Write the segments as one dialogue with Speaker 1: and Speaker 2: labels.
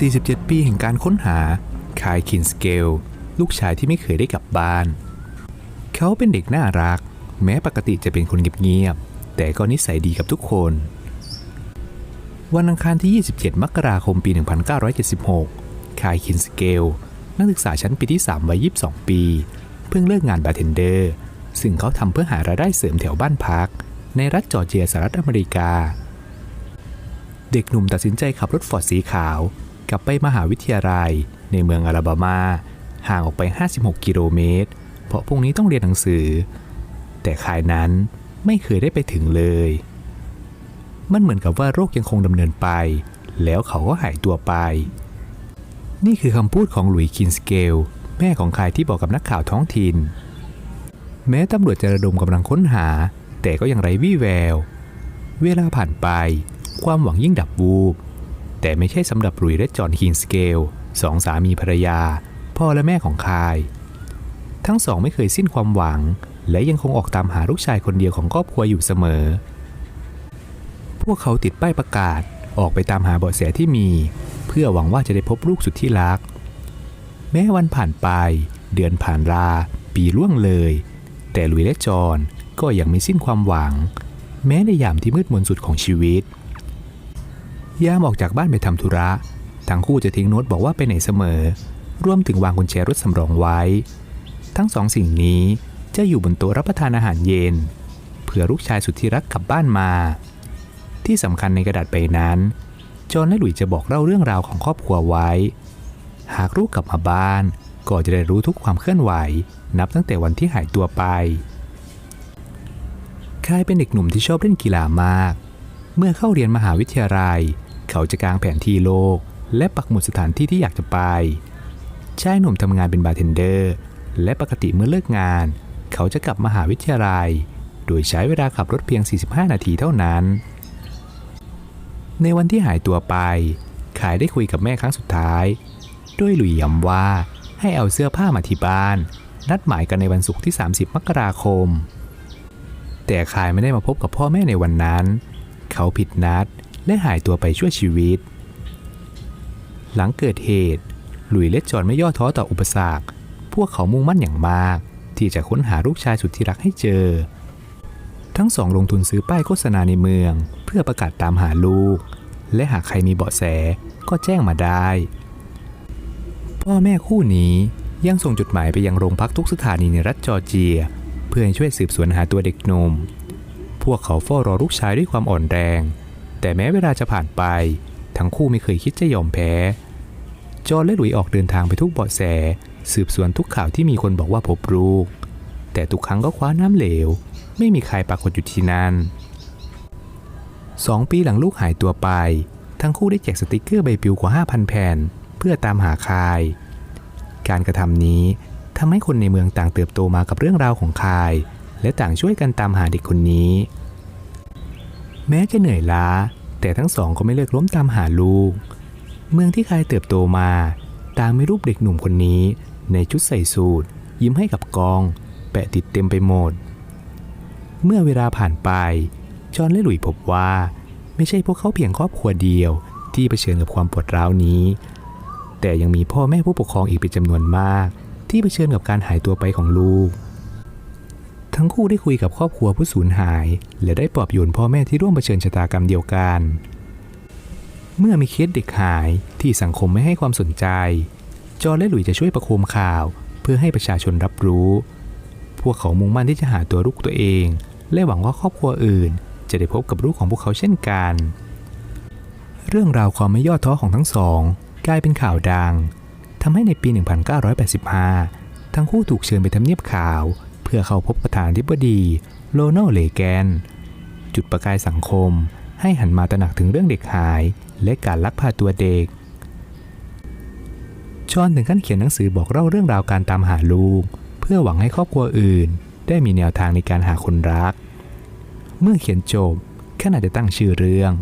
Speaker 1: 47 ปีแห่งการค้นหา คายคินสเกล ลูกชายที่ไม่เคยได้กลับบ้าน เขาเป็นเด็กน่ารัก แม้ปกติจะเป็นคนเงียบๆ แต่ก็นิสัยดีกับทุกคน วันอังคารที่ 27 มกราคมปี 1976 คายคินสเกล นักศึกษาชั้นปีที่ 3 วัย 22 ปี เพิ่งเลิกงานบาร์เทนเดอร์ ซึ่งเขาทำเพื่อหารายได้เสริมแถวบ้านพัก ในรัฐจอร์เจียสหรัฐอเมริกาเด็กหนุ่มตัดสินใจขับรถฟอร์ดสีขาว กลับไปมหาวิทยาลัย ในเมืองอาลาบามา ห่างออกไป 56 กิโลเมตร เพราะพรุ่งนี้ต้องเรียนหนังสือ แต่ขายนั้นไม่เคยได้ไปถึงเลย มันเหมือนกับว่าโรคยังคงดำเนินไป แล้วเขาก็หายตัวไป นี่คือคำพูดของหลุยคินสเกล แม่ของคายที่บอกกับนักข่าวท้องถิ่น แม้ตำรวจจะระดมกำลังค้นหา แต่ก็ยังไร้วี่แวว เวลาผ่านไป ความหวังยิ่งดับวูบ แต่ไม่ใช่สำหรับหลุยและจอห์นคินสเกลสองสามีภรรยา พ่อและแม่ของคาย ทั้งสองไม่เคยสิ้นความหวัง และยังคงออกตามหาลูกชายคนเดียวของครอบครัวอยู่เสมอ พวกเขาติดป้ายประกาศออกไปตามหาเบาะแสที่มี เพื่อหวังว่าจะได้พบลูกสุดที่รัก แม้วันผ่านไป เดือนผ่านรา ปีล่วงเลย แต่ลุยและจอห์นก็ยังไม่สิ้นความหวัง แม้ในยามที่มืดมนสุดของชีวิต ยามออกจากบ้านไปทำธุระ ทั้งคู่จะทิ้งโน้ตบอกว่าไปไหนเสมอ รวมถึงวางกุญแจรถสำรองไว้ ทั้งสองสิ่งนี้จะอยู่บนโต๊ะรับประทานอาหารเย็นเพื่อลูกชายสุดที่รักกลับบ้านมา ที่สำคัญในกระดาษใบนั้น จอห์นและหลุยจะบอกเล่าเรื่องราวของครอบครัวไว้ หากลูกกลับมาบ้าน ก็จะได้รู้ทุกความเคลื่อนไหว นับตั้งแต่วันที่หายตัวไปคายเป็นเด็กหนุ่มที่ชอบเล่นกีฬามาก เมื่อเข้าเรียนมหาวิทยาลัย เขาจะกางแผนที่โลก และปักหมุดสถานที่ที่อยากจะไป ชายหนุ่มทำงานเป็นบาร์เทนเดอร์ และปกติเมื่อเลิกงาน เขาจะกลับมหาวิทยาลัย โดยใช้เวลาขับรถเพียง 45 นาทีเท่านั้น ในวันที่หายตัวไป ขายได้คุยกับแม่ครั้งสุดท้ายโดยหลุยย้ำว่าให้เอาเสื้อผ้ามาที่บ้าน นัดหมายกันในวันศุกร์ที่ 30 มกราคม แต่ขายไม่ได้มาพบกับพ่อแม่ในวันนั้น เขาผิดนัด และหายตัวไปชั่วชีวิต หลังเกิดเหตุ หลุยและจอนไม่ย่อท้อต่ออุปสรรค พวกเขามุ่งมั่นอย่างมาก ที่จะค้นหาลูกชายสุดที่รักให้เจอ ทั้งสองลงทุนซื้อป้ายโฆษณาในเมือง เพื่อประกาศตามหาลูก และหากใครมีเบาะแสก็แจ้งมาได้ พ่อแม่คู่นี้ยังส่งจดหมายไปยังโรงพักทุกสถานีในรัฐจอร์เจีย เพื่อให้ช่วยสืบสวนหาตัวเด็กหนุ่มพวกเขาเฝ้ารอลูกชายด้วยความอ่อนแรง แต่แม้เวลาจะผ่านไป ทั้งคู่ไม่เคยคิดจะยอมแพ้ จอห์นและหลุยออกเดินทางไปทุกเบาะแส สืบสวนทุกข่าวที่มีคนบอกว่าพบลูก แต่ทุกครั้งก็คว้าน้ำเหลว ไม่มีใครปรากฏอยู่ที่นั่นสองปีหลังลูกหายตัวไป ทั้งคู่ได้แจกสติกเกอร์ใบปลิวกว่า 5,000 แผ่น เพื่อตามหาคาย การกระทำนี้ทำให้คนในเมืองต่างเติบโตมากับเรื่องราวของคาย และต่างช่วยกันตามหาเด็กคนนี้ แม้จะเหนื่อยล้า แต่ทั้งสองก็ไม่เลิกล้มตามหาลูก เมืองที่คายเติบโตมาต่างมีรูปเด็กหนุ่มคนนี้ ในชุดใส่สูทยิ้มให้กับกอง แปะติดเต็มไปหมด เมื่อเวลาผ่านไป จอห์นและหลุยพบว่า ไม่ใช่พวกเขาเพียงครอบครัวเดียวที่เผชิญกับความปวดร้าวนี้ แต่ยังมีพ่อแม่ผู้ปกครองอีกเป็นจำนวนมาก ที่เผชิญกับการหายตัวไปของลูก ทั้งคู่ได้คุยกับครอบครัวผู้สูญหาย และได้ปลอบโยนพ่อแม่ที่ร่วมเผชิญชะตากรรมเดียวกัน เมื่อมีเคสเด็กหายที่สังคมไม่ให้ความสนใจ จอห์และหลุยส์จะช่วยประโคมข่าว เพื่อให้ประชาชนรับรู้ พวกเขามุ่งมั่นที่จะหาตัวลูกตัวเอง และหวังว่าครอบครัวอื่น จะได้พบกับลูกของพวกเขาเช่นกัน เรื่องราวความไม่ย่อท้อของทั้งสองกลายเป็นข่าวดังทำให้ในปี 1985 ทั้งคู่ถูกเชิญไปทำเนียบข่าว พื่อเข้าพบประธานธิบดีโรนัลด์เลแกน จุดประกายสังคมให้หันมาตระหนักถึงเรื่องเด็กหาย และการลักพาตัวเด็กจอนถึงขั้นเขียนหนังสือบอกเล่าเรื่องราวการตามหาลูก เพื่อหวังให้ครอบครัวอื่น ได้มีแนวทางในการหาคนรัก เมื่อเขียนจบขณะจะตั้งชื่อเรื่อง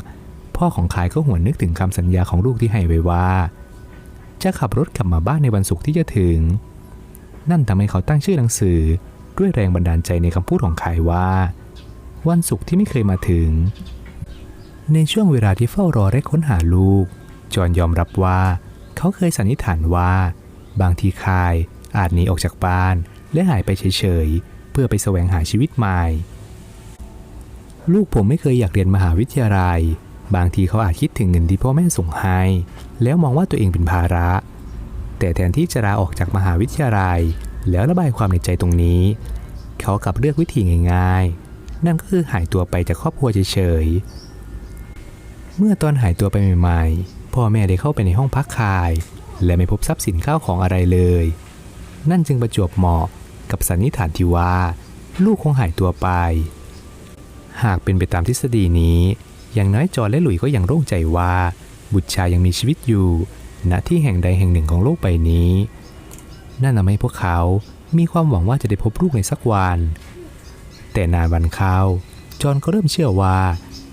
Speaker 1: พ่อของขายก็หวนนึกถึงคำสัญญาของลูกที่ให้ไว้ว่า จะขับรถกลับมาบ้านในวันศุกร์ที่จะถึง นั่นทำให้เขาตั้งชื่อหนังสือ ด้วยแรงบันดาลใจในคำพูดของขายว่า วันศุกร์ที่ไม่เคยมาถึง ในช่วงเวลาที่เฝ้ารอและค้นหาลูก จอนยอมรับว่า เขาเคยสันนิษฐานว่า บางทีคายอาจหนีออกจากบ้าน และหายไปเฉยๆ เพื่อไปแสวงหาชีวิตใหม่ ลูกผมไม่เคยอยากเรียนมหาวิทยาลัย บางทีเขาอาจคิดถึงเงินที่พ่อแม่ส่งให้ แล้วมองว่าตัวเองเป็นภาระ แต่แทนที่จะลาออกจากมหาวิทยาลัย แล้วระบายความในใจตรงนี้ เขากลับเลือกวิธีง่ายๆ นั่นก็คือหายตัวไปจากครอบครัวเฉยๆ เมื่อตอนหายตัวไปใหม่ๆ พ่อแม่ได้เข้าไปในห้องพักคาย และไม่พบทรัพย์สินข้าวของอะไรเลย นั่นจึงประจวบเหมาะกับสันนิษฐานที่ว่า ลูกคงหายตัวไป หากเป็นไปตามทฤษฎีนี้ อย่างน้อยจอร์และหลุยส์ก็ยังโล่งใจว่า บุตรชายยังมีชีวิตอยู่ณที่แห่งใดแห่งหนึ่งของโลกใบนี้ นั่นทำให้พวกเขามีความหวังว่าจะได้พบลูกในสักวัน แต่นานวันเข้าจอห์นก็เริ่มเชื่อว่า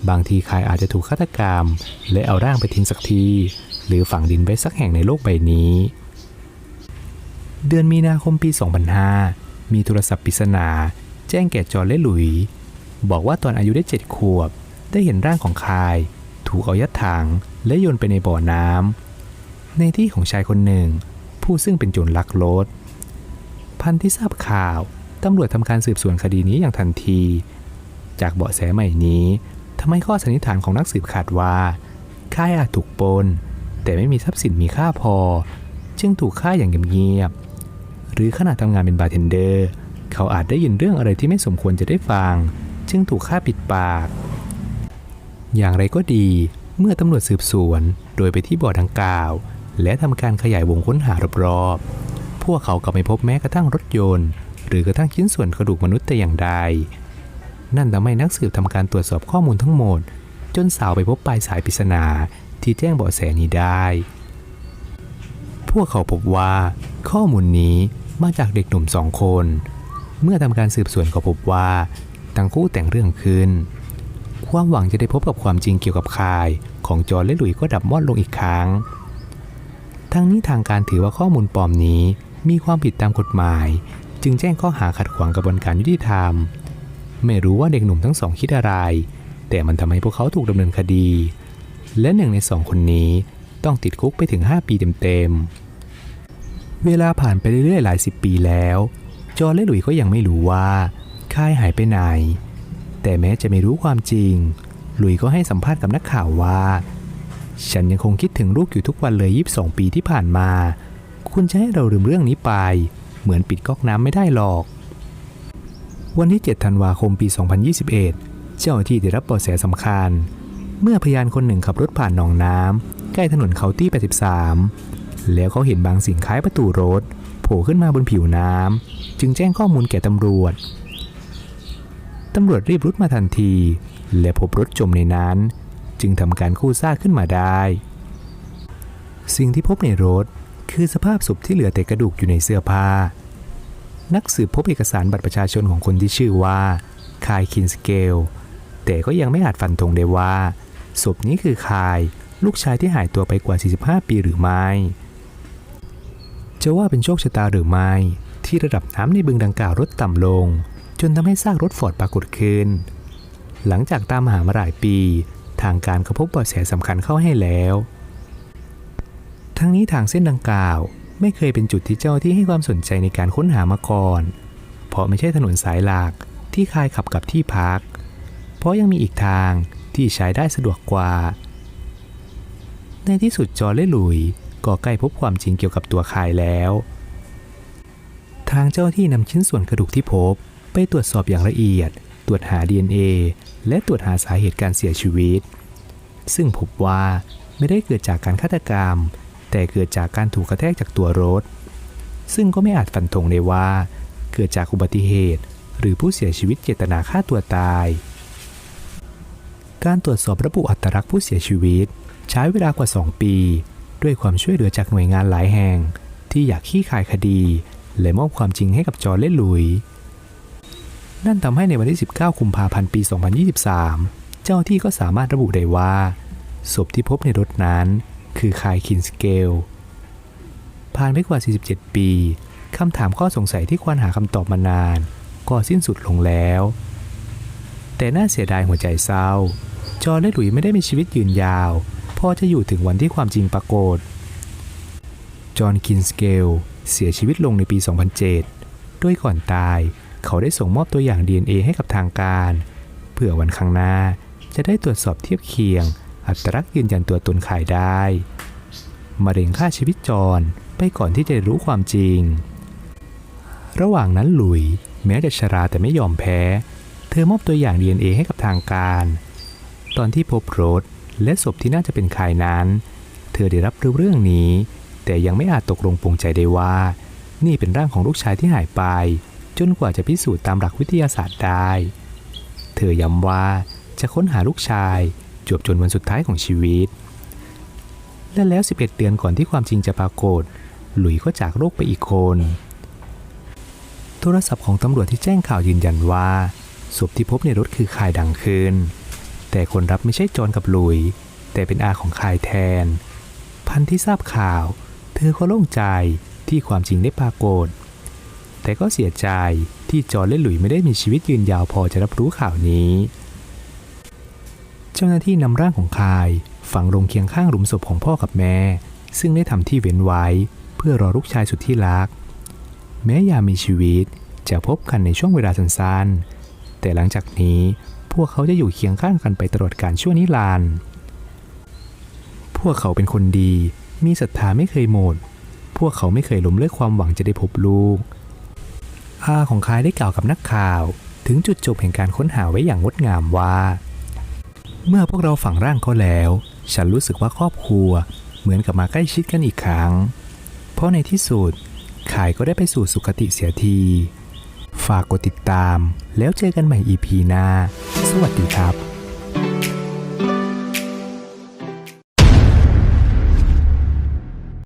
Speaker 1: บางทีใครอาจจะถูกฆาตกรรมและเอาร่างไปทิ้งสักที หรือฝังดินไว้สักแห่งในโลกใบนี้ เดือนมีนาคมปี 2005 มีโทรศัพท์ปริศนา แจ้งแก่จอห์นและหลุยส์บอกว่าตอนอายุได้เจ็ดขวบ ได้เห็นร่างของคาย ถูกเอายัดถังและโยนไปในบ่อน้ำในที่ของชายคนหนึ่ง ผู้ซึ่งเป็นโจรลักรถ พันที่ทราบข่าว ตำรวจทำการสืบสวนคดีนี้อย่างทันที จากเบาะแสใหม่นี้ทำให้ข้อสันนิษฐานของนักสืบขาดว่าค่ายอาจถูกปล้นแต่ไม่มีทรัพย์สินมีค่าพอ จึงถูกฆ่าอย่างเงียบๆหรือขณะทำงานเป็นบาร์เทนเดอร์ เขาอาจได้ยินเรื่องอะไรที่ไม่สมควรจะได้ฟัง จึงถูกฆ่าปิดปาก อย่างไรก็ดี เมื่อตำรวจสืบสวน โดยไปที่บ่อดังกล่าว และทำการขยายวงค้นหารอบๆ พวกเขาก็ไม่พบแม้กระทั่งรถยนต์ หรือกระทั่งชิ้นส่วนกระดูกมนุษย์แต่อย่างใด นั่นทำให้นักสืบทำการตรวจสอบข้อมูลทั้งหมด จนสาวไปพบปลายสายปริศนาที่แจ้งเบาะแสนี้ได้ พวกเขาพบว่า ข้อมูลนี้มาจากเด็กหนุ่มสองคน เมื่อทำการสืบสวนก็พบว่าทั้งคู่แต่งเรื่องขึ้น ความหวังจะได้พบกับความจริงเกี่ยวกับคาย ของจอร์และหลุยส์ก็ดับมอดลงอีกครั้ง ทั้งนี้ทางการถือว่าข้อมูลปลอมนี้ มีความผิดตามกฎหมาย จึงแจ้งข้อหาขัดขวางกระบวนการยุติธรรม ไม่รู้ว่าเด็กหนุ่มทั้งสองคิดอะไร แต่มันทำให้พวกเขาถูกดำเนินคดี และหนึ่งในสองคนนี้ต้องติดคุกไปถึง 5 ปีเต็มๆ เวลาผ่านไปเรื่อยๆ หลายสิบปีแล้ว จอร์และหลุยก็ยังไม่รู้ว่าค่ายหายไปไหน แต่แม้จะไม่รู้ความจริง หลุยก็ให้สัมภาษณ์กับนักข่าวว่า ฉันยังคงคิดถึงลูกอยู่ทุกวันเลย22ปีที่ผ่านมา คุณจะให้เราลืมเรื่องนี้ไป เหมือนปิดก๊อกน้ำไม่ได้หรอก วันที่ 7 ธันวาคมปี 2021 เจ้าหน้าที่ได้รับเบาะแสสำคัญ เมื่อพยานคนหนึ่งขับรถผ่านหนองน้ำใกล้ถนนเขาตี้ 83 แล้วเขาเห็นบางสิ่งคล้ายประตูรถโผล่ขึ้นมาบนผิวน้ำจึงแจ้งข้อมูลแก่ตำรวจตำรวจรีบรุดมาทันที และพบรถจมในนั้น จึงทำการกู้ซากขึ้นมาได้ สิ่งที่พบในรถคือสภาพศพที่เหลือแต่กระดูกอยู่ในเสื้อผ้า นักสืบพบเอกสารบัตรประชาชนของคนที่ชื่อว่าคายคินสเกล แต่ก็ยังไม่อาจฟันธงได้ว่าศพนี้คือคายลูกชายที่หายตัวไปกว่า 45 ปีหรือไม่ จะว่าเป็นโชคชะตาหรือไม่ ที่ระดับน้ำในบึงดังกล่าวลดต่ำลง จนทำให้ซากรถฟอร์ดปรากฏขึ้น หลังจากตามหามาหลายปี ทางการก็พบเบาะแสสำคัญเข้าให้แล้ว ทั้งนี้ทางเส้นดังกล่าว ไม่เคยเป็นจุดที่เจ้าที่ให้ความสนใจในการค้นหามาก่อน เพราะไม่ใช่ถนนสายหลักที่คายขับกับที่พัก เพราะยังมีอีกทางที่ใช้ได้สะดวกกว่า ในที่สุดจอและหลุยก็ใกล้พบความจริงเกี่ยวกับตัวคายแล้ว ทางเจ้าที่นำชิ้นส่วนกระดูกที่พบไปตรวจสอบอย่างละเอียด ตรวจหา DNA และตรวจหาสาเหตุการเสียชีวิต ซึ่งพบว่าไม่ได้เกิดจากการฆาตกรรม แต่เกิดจากการถูกกระแทกจากตัวรถ ซึ่งก็ไม่อาจฟันธงได้ว่า เกิดจากอุบัติเหตุ หรือผู้เสียชีวิตเจตนาฆ่าตัวตาย การตรวจสอบระบุอัตลักษณ์ผู้เสียชีวิต ใช้เวลากว่า 2 ปี ด้วยความช่วยเหลือจากหน่วยงานหลายแห่ง ที่อยากขี้คายคดี และมอบความจริงให้กับจอร์และหลุย นั่นทำให้ในวันที่ 19 กุมภาพันธ์ปี 2023 เจ้าที่ก็สามารถระบุได้ว่าศพที่พบในรถนั้นคือคายคินสเกล ผ่านไปกว่า 47 ปีคำถามข้อสงสัยที่ควรหาคำตอบมานาน ก็สิ้นสุดลงแล้ว แต่น่าเสียดายหัวใจเศร้า จอร์และหลุยไม่ได้มีชีวิตยืนยาว พอจะอยู่ถึงวันที่ความจริงปรากฏ จอห์นคินสเกล เสียชีวิตลงในปี 2007โดยก่อนตาย เขาได้ส่งมอบตัวอย่าง DNA ให้กับทางการ เพื่อวันข้างหน้าจะได้ตรวจสอบเทียบเคียง อัตลักษณ์ยืนยันตัวตนขายได้มะเร็งฆ่าชีวิตจอนไปก่อนที่จะรู้ความจริง ระหว่างนั้นหลุยแม้จะชราแต่ไม่ยอมแพ้ เธอมอบตัวอย่าง DNA ให้กับทางการ ตอนที่พบรถและศพที่น่าจะเป็นใครนั้น เธอได้รับรู้เรื่องนี้ แต่ยังไม่อาจตกลงปลงใจได้ว่า นี่เป็นร่างของลูกชายที่หายไป จนกว่าจะพิสูจน์ตามหลักวิทยาศาสตร์ได้ เธอย้ำว่าจะค้นหาลูกชายจวบจนวันสุดท้ายของชีวิต และแล้ว 11 เดือนก่อนที่ความจริงจะปรากฏ หลุยก็จากโลกไปอีกคน โทรศัพท์ของตำรวจที่แจ้งข่าวยืนยันว่าศพที่พบในรถคือคายดังขึ้นแต่คนรับไม่ใช่จอนกับหลุย แต่เป็นอาของคายแทน พันที่ทราบข่าว เธอก็โล่งใจที่ความจริงได้ปรากฏ แต่ก็เสียใจที่จอห์นและหลุยไม่ได้มีชีวิตยืนยาวพอจะรับรู้ข่าวนี้ เจ้าหน้าที่นำร่างของคายฝังลงเคียงข้างหลุมศพของพ่อกับแม่ ซึ่งได้ทำที่เว้นไว้ เพื่อรอลูกชายสุดที่รัก แม้ยามมีชีวิตจะพบกันในช่วงเวลาสั้นๆ แต่หลังจากนี้พวกเขาจะอยู่เคียงข้างกันไปตลอดการชั่วนิรันดร์พวกเขาเป็นคนดี มีศรัทธาไม่เคยหมด พวกเขาไม่เคยล้มเลิกความหวังจะได้พบลูก อาของคายได้กล่าวกับนักข่าว ถึงจุดจบแห่งการค้นหาไว้อย่างงดงามว่า เมื่อพวกเราฝังร่างเขาแล้ว ฉันรู้สึกว่าครอบครัว เหมือนกับมาใกล้ชิดกันอีกครั้ง เพราะในที่สุดขายก็ได้ไปสู่สุคติเสียที ฝากกดติดตาม แล้วเจอกันใหม่ EP หน้า สวัสดีครับ